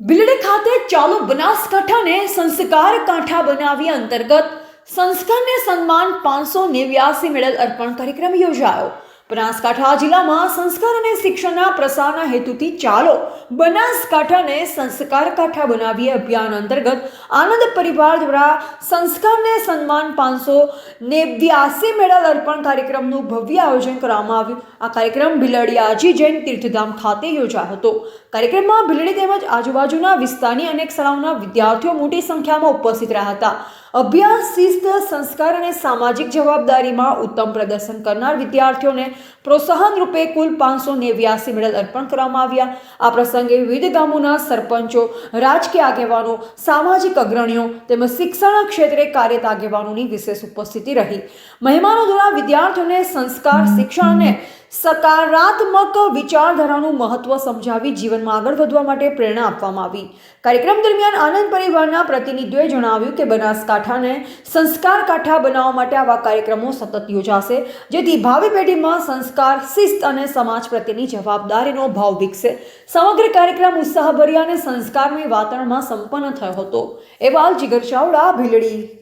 બિલડી ખાતે ચાલુ બનાસકાંઠાને સંસ્કાર કાંઠા બનાવી અંતર્ગત સંસ્કારને સન્માન પાંચસો નેવ્યાસી મેડલ અર્પણ કાર્યક્રમ યોજાયો. બનાસકાંઠા જિલ્લામાં સંસ્કાર અને શિક્ષણના પ્રસારના હેતુથી ચાલો બનાસકાંઠાને સંસ્કાર કાંઠા બનાવીએ અભિયાન અંતર્ગત. આનંદ પરિવાર દ્વારા સંસ્કારને સન્માન પાંચસો નેવ્યાસી મેડલ અર્પણ કાર્યક્રમનું ભવ્ય આયોજન કરવામાં આવ્યું. આ કાર્યક્રમ ભીલડીયાજી જૈન તીર્થધામ ખાતે યોજાયો હતો. કાર્યક્રમમાં ભીલડી તેમજ આજુબાજુના વિસ્તારની અનેક શાળાઓના વિદ્યાર્થીઓ મોટી સંખ્યામાં ઉપસ્થિત રહ્યા હતા. અભ્યાસ, શિસ્ત, સંસ્કાર અને સામાજિક જવાબદારીમાં ઉત્તમ પ્રદર્શન કરનાર વિદ્યાર્થીઓને પ્રોત્સાહન રૂપે કુલ પાંચસો નેવ્યાસી મેડલ અર્પણ કરવામાં આવ્યા. આ પ્રસંગે વિવિધ ગામોના સરપંચો, રાજકીય આગેવાનો, સામાજિક અગ્રણીઓ તેમજ શિક્ષણ ક્ષેત્રે કાર્યરત આગેવાનોની વિશેષ ઉપસ્થિતિ રહી. મહેમાનો દ્વારા વિદ્યાર્થીઓને સંસ્કાર, શિક્ષણ અને સકારાત્મક વિચારધારાનું મહત્વ સમજાવી જીવનમાં આગળ વધવા માટે પ્રેરણા આપવામાં આવી. કાર્યક્રમ દરમિયાન આનંદ પરિવારના પ્રતિનિધિઓએ જણાવ્યું કે બનાસકાંઠાને સંસ્કાર કાંઠા બનાવવા માટે આવા કાર્યક્રમો સતત યોજાશે, જેથી ભાવિ પેઢીમાં સંસ્કાર, શિસ્ત અને સમાજ પ્રત્યેની જવાબદારીનો ભાવ વિકસે. સમગ્ર કાર્યક્રમ ઉત્સાહભર્યા અને સંસ્કારમય વાતાવરણમાં સંપન્ન થયો હતો. એવા જીગર ચાવડા, ભીલડી.